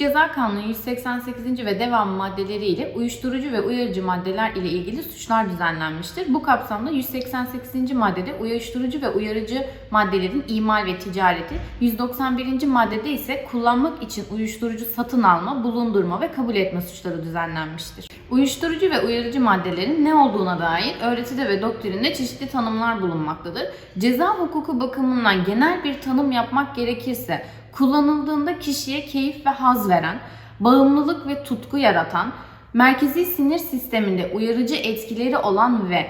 Ceza Kanunu 188. ve devam maddeleriyle uyuşturucu ve uyarıcı maddeler ile ilgili suçlar düzenlenmiştir. Bu kapsamda 188. maddede uyuşturucu ve uyarıcı maddelerin imal ve ticareti, 191. maddede ise kullanmak için uyuşturucu satın alma, bulundurma ve kabul etme suçları düzenlenmiştir. Uyuşturucu ve uyarıcı maddelerin ne olduğuna dair öğretide ve doktrinde çeşitli tanımlar bulunmaktadır. Ceza hukuku bakımından genel bir tanım yapmak gerekirse kullanıldığında kişiye keyif ve haz veren, bağımlılık ve tutku yaratan, merkezi sinir sisteminde uyarıcı etkileri olan ve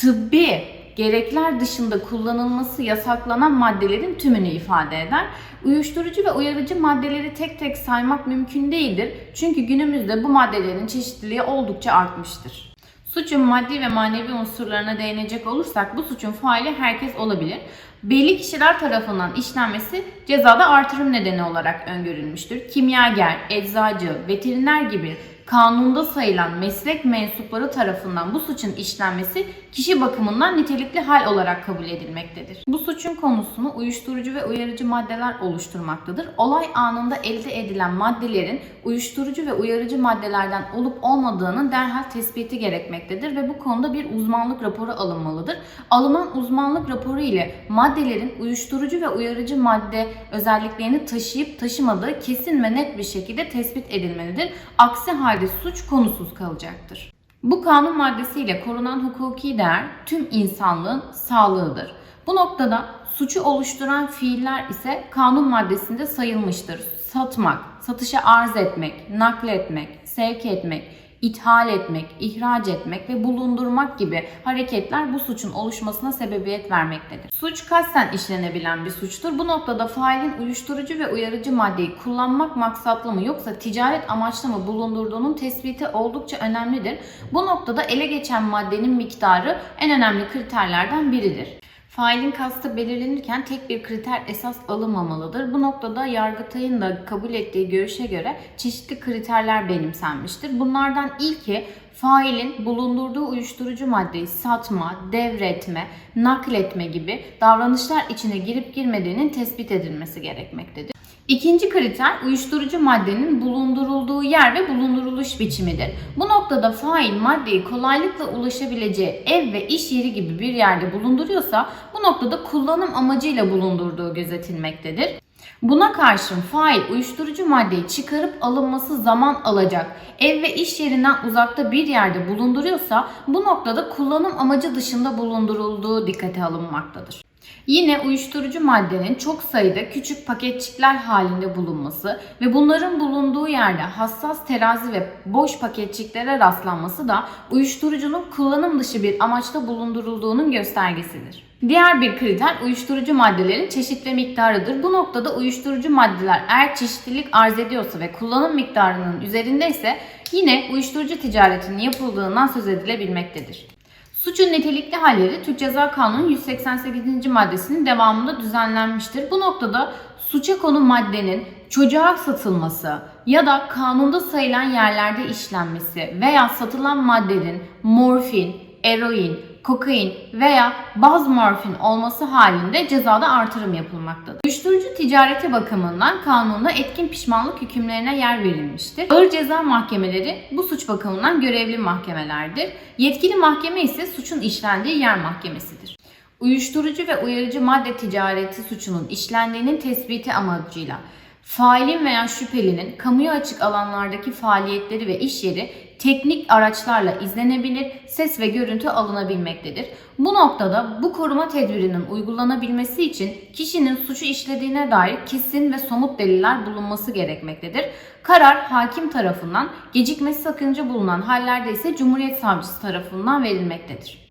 tıbbi gerekler dışında kullanılması yasaklanan maddelerin tümünü ifade eder. Uyuşturucu ve uyarıcı maddeleri tek tek saymak mümkün değildir. Çünkü günümüzde bu maddelerin çeşitliliği oldukça artmıştır. Suçun maddi ve manevi unsurlarına değinecek olursak bu suçun faili herkes olabilir. Belli kişiler tarafından işlenmesi cezada artırım nedeni olarak öngörülmüştür. Kimyager, eczacı, veteriner gibi kanunda sayılan meslek mensupları tarafından bu suçun işlenmesi kişi bakımından nitelikli hal olarak kabul edilmektedir. Bu suçun konusunu uyuşturucu ve uyarıcı maddeler oluşturmaktadır. Olay anında elde edilen maddelerin uyuşturucu ve uyarıcı maddelerden olup olmadığının derhal tespiti gerekmektedir ve bu konuda bir uzmanlık raporu alınmalıdır. Alınan uzmanlık raporu ile maddelerin uyuşturucu ve uyarıcı madde özelliklerini taşıyıp taşımadığı kesin ve net bir şekilde tespit edilmelidir. Aksi halde suç konusuz kalacaktır. Bu kanun maddesiyle korunan hukuki değer tüm insanlığın sağlığıdır. Bu noktada suçu oluşturan fiiller ise kanun maddesinde sayılmıştır. Satmak, satışa arz etmek, nakletmek, sevk etmek, ithal etmek, ihraç etmek ve bulundurmak gibi hareketler bu suçun oluşmasına sebebiyet vermektedir. Suç kasten işlenebilen bir suçtur. Bu noktada failin uyuşturucu ve uyarıcı maddeyi kullanmak maksatlı mı yoksa ticaret amaçlı mı bulundurduğunun tespiti oldukça önemlidir. Bu noktada ele geçen maddenin miktarı en önemli kriterlerden biridir. Failin kastı belirlenirken tek bir kriter esas alınmamalıdır. Bu noktada Yargıtay'ın da kabul ettiği görüşe göre çeşitli kriterler benimsenmiştir. Bunlardan ilki failin bulundurduğu uyuşturucu maddeyi satma, devretme, nakletme gibi davranışlar içine girip girmediğinin tespit edilmesi gerekmektedir. İkinci kriter uyuşturucu maddenin bulundurulduğu yer ve bulunduruluş biçimidir. Bu noktada fail maddeyi kolaylıkla ulaşabileceği ev ve iş yeri gibi bir yerde bulunduruyorsa bu noktada kullanım amacıyla bulundurduğu gözetilmektedir. Buna karşın fail uyuşturucu maddeyi çıkarıp alınması zaman alacak ev ve iş yerinden uzakta bir yerde bulunduruyorsa bu noktada kullanım amacı dışında bulundurulduğu dikkate alınmaktadır. Yine uyuşturucu maddenin çok sayıda küçük paketçikler halinde bulunması ve bunların bulunduğu yerde hassas terazi ve boş paketçiklere rastlanması da uyuşturucunun kullanım dışı bir amaçta bulundurulduğunun göstergesidir. Diğer bir kriter uyuşturucu maddelerin çeşit ve miktarıdır. Bu noktada uyuşturucu maddeler eğer çeşitlilik arz ediyorsa ve kullanım miktarının üzerindeyse yine uyuşturucu ticaretinin yapıldığından söz edilebilmektedir. Suçun nitelikli halleri Türk Ceza Kanunu 188. maddesinin devamında düzenlenmiştir. Bu noktada suça konu maddenin çocuğa satılması ya da kanunda sayılan yerlerde işlenmesi veya satılan maddenin morfin, eroin, kokain veya baz morfin olması halinde cezada artırım yapılmaktadır. Uyuşturucu ticareti bakımından kanunda etkin pişmanlık hükümlerine yer verilmiştir. Ağır ceza mahkemeleri bu suç bakımından görevli mahkemelerdir. Yetkili mahkeme ise suçun işlendiği yer mahkemesidir. Uyuşturucu ve uyarıcı madde ticareti suçunun işlendiğinin tespiti amacıyla failin veya şüphelinin kamuya açık alanlardaki faaliyetleri ve iş yeri teknik araçlarla izlenebilir, ses ve görüntü alınabilmektedir. Bu noktada bu koruma tedbirinin uygulanabilmesi için kişinin suçu işlediğine dair kesin ve somut deliller bulunması gerekmektedir. Karar hakim tarafından, gecikmesi sakınca bulunan hallerde ise Cumhuriyet Savcısı tarafından verilmektedir.